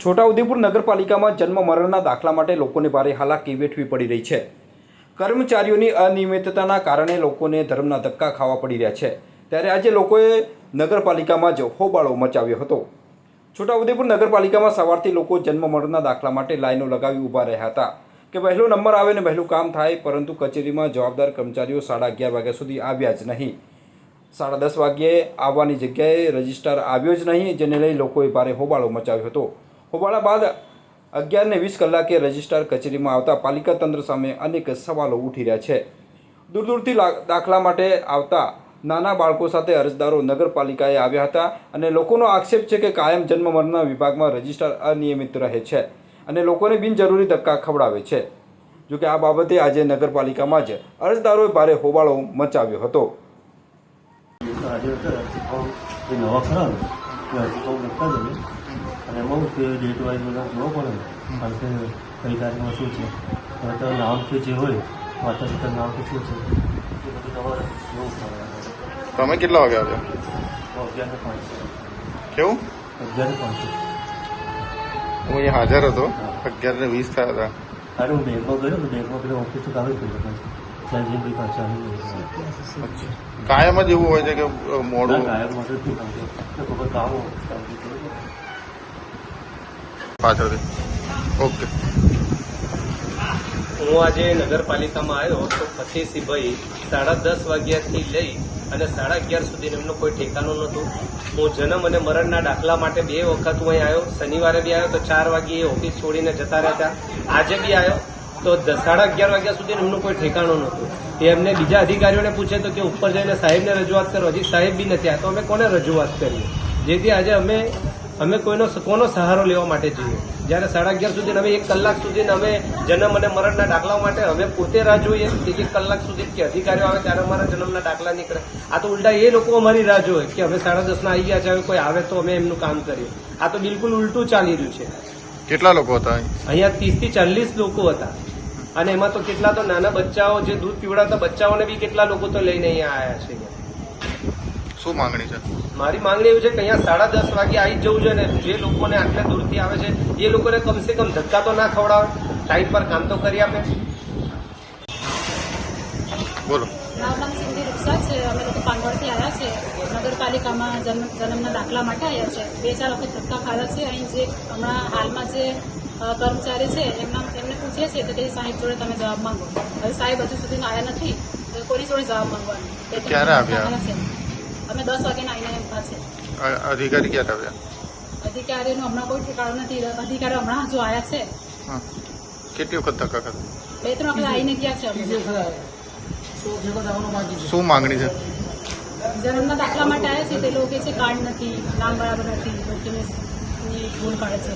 છોટાઉદેપુર નગરપાલિકામાં જન્મ મરણના દાખલા માટે લોકોને ભારે હાલાકી વેઠવી પડી રહી છે. કર્મચારીઓની અનિયમિતતાના કારણે લોકોને ધર્મના ધક્કા ખાવા પડી રહ્યા છે. ત્યારે આજે લોકોએ નગરપાલિકામાં જ હોબાળો મચાવ્યો હતો. છોટાઉદેપુર નગરપાલિકામાં સવારથી લોકો જન્મ મરણના દાખલા માટે લાઈનો લગાવી ઊભા રહ્યા હતા. કે વહેલો નંબર આવે ને વહેલું કામ થાય, પરંતુ કચેરીમાં જવાબદાર કર્મચારીઓ સાડા અગિયાર વાગ્યા સુધી આવ્યા જ નહીં. સાડા દસ વાગ્યે આવવાની જગ્યાએ રજિસ્ટ્રાર આવ્યો જ નહીં, જેને લઈ લોકોએ ભારે હોબાળો મચાવ્યો હતો. હોબાળા બાદ અગિયારને વીસ કલાકે રજિસ્ટ્રાર કચેરીમાં આવતા પાલિકા તંત્ર સામે અનેક સવાલો ઉઠી રહ્યા છે. દૂર દૂરથી દાખલા માટે આવતા નાના બાળકો સાથે અરજદારો નગરપાલિકાએ આવ્યા હતા અને લોકોનો આક્ષેપ છે કે કાયમ જન્મ મરણના વિભાગમાં રજિસ્ટ્રાર અનિયમિત રહે છે અને લોકોને બિનજરૂરી ધક્કા ખવડાવે છે. જોકે આ બાબતે આજે નગરપાલિકામાં જ અરજદારોએ ભારે હોબાળો મચાવ્યો હતો. નવા અને એમાં હું કે ડેટ વાઇઝ બધા જોવો પડે. ને કારણ કે કઈ તારીખમાં શું છે? તો નામ કે જે હોય માતા પિતા નામ કે શું છે? એ બધું તમારે જોવું પડે. તમે કેટલા વાગે આવ્યા? અગિયાર ને પાંચ. કેવું? અગિયાર ને પાંચ. હું અહીંયા હાજર હતો. અગિયાર ને વીસ થયા હતા. અરે હું બેંકમાં ગયો તો બેંકમાં પેલા ઓફિસ કામ જ કર્યું પછી. ત્યાં જઈને પછી પાછા આવી કાયમ જ એવું હોય છે કે મોડું? કાયમ મોડું કામ કરતું ખબર કામ હોય કામ કર્યું પાછળથી. ઓકે. હું આજે નગરપાલિકામાં આવ્યો તો ફતેહસિંહભાઈ. સાડા દસ વાગ્યાથી લઈ અને સાડા અગિયાર સુધી એમનો કોઈ ઠેકાણું નહોતું. હું જન્મ અને મરણના દાખલા માટે બે વખત હું અહીં આવ્યો. શનિવારે બી આવ્યો તો ચાર વાગ્યે એ ઓફિસ છોડીને જતા રહેતા. આજે બી આવ્યો તો સાડા અગિયાર વાગ્યા સુધી એમનું કોઈ ઠેકાણું નહોતું. એ એમને બીજા અધિકારીઓને પૂછે તો કે ઉપર જઈને સાહેબને રજૂઆત કરો. હજી સાહેબ બી નથી આ તો અમે કોને રજૂઆત કરીએ? જેથી આજે અમે અમે કોઈનો કોનો સહારો લેવા માટે જઈએ? જ્યારે સાડા અગિયાર સુધી અમે એક કલાક સુધી અમે જન્મ અને મરણના દાખલાઓ માટે અમે પોતે રાહ જોઈએ. એક એક કલાક સુધી કે અધિકારીઓ આવે ત્યારે અમારા જન્મના દાખલા નીકળે. આ તો ઉલટા એ લોકો અમારી રાહ જોવે કે અમે સાડા દસના આવી ગયા છે હવે કોઈ આવે તો અમે એમનું કામ કરીએ. આ તો બિલકુલ ઉલટું ચાલી રહ્યું છે. કેટલા લોકો હતા અહીંયા ત્રીસથી ચાલીસ લોકો હતા. અને એમાં તો કેટલા તો નાના બચ્ચાઓ જે દૂધ પીવડાવતા બચ્ચાઓને બી કેટલા લોકો તો લઈને અહીંયા આવ્યા છે. શું માંગણી છે? મારી માંગણી એવી છે કે અહીંયા સાડા દસ વાગે આવી જવું છે ને જે લોકોને આટલા દૂરથી આવે છે એ લોકોને કમસે કમ ધક્કા તો ના ખવડાવે. ટાઈમ પર કામ તો કરી આપે. બોલો. મારું નામ સિંધી રૂપસા છે. અમે લોકો પાંગોળથી આવ્યા છે. નગરપાલિકામાં જન્મ જન્મના દાખલા માટે આવ્યા છે. બે ચાર વખત ધક્કા ખાધા છે. અહીં જે હમણાં હાલમાં જે કર્મચારી છે એમના એમને પૂછીએ છીએ કે તે સાહેબ જોડે તમે જવાબ માંગો. હવે સાહેબ હજુ સુધી આવ્યા નથી. કોની જોડે જવાબ માંગવાનો? ક્યારે આવ્યા? છે અમે દસ વાગ્યાના આવીને ઊભા પાસે. અધિકારી ક્યારે આવ્યા અધિકારીનો હમણાં કોઈ ઠેકાણો નથી. અધિકારી હમણાં જો આવ્યા છે. હા કેટલી વખત ધક્કા ખાધા? બે ત્રણ વખત આવીને ગયા છે. શું માંગણી છે? જન્મના દાખલા માટે આવ્યા છે તે લોકો કહે છે કાર્ડ નથી નામ બરાબર નથી ડોક્યુમેન્ટ ભૂલ કાઢે છે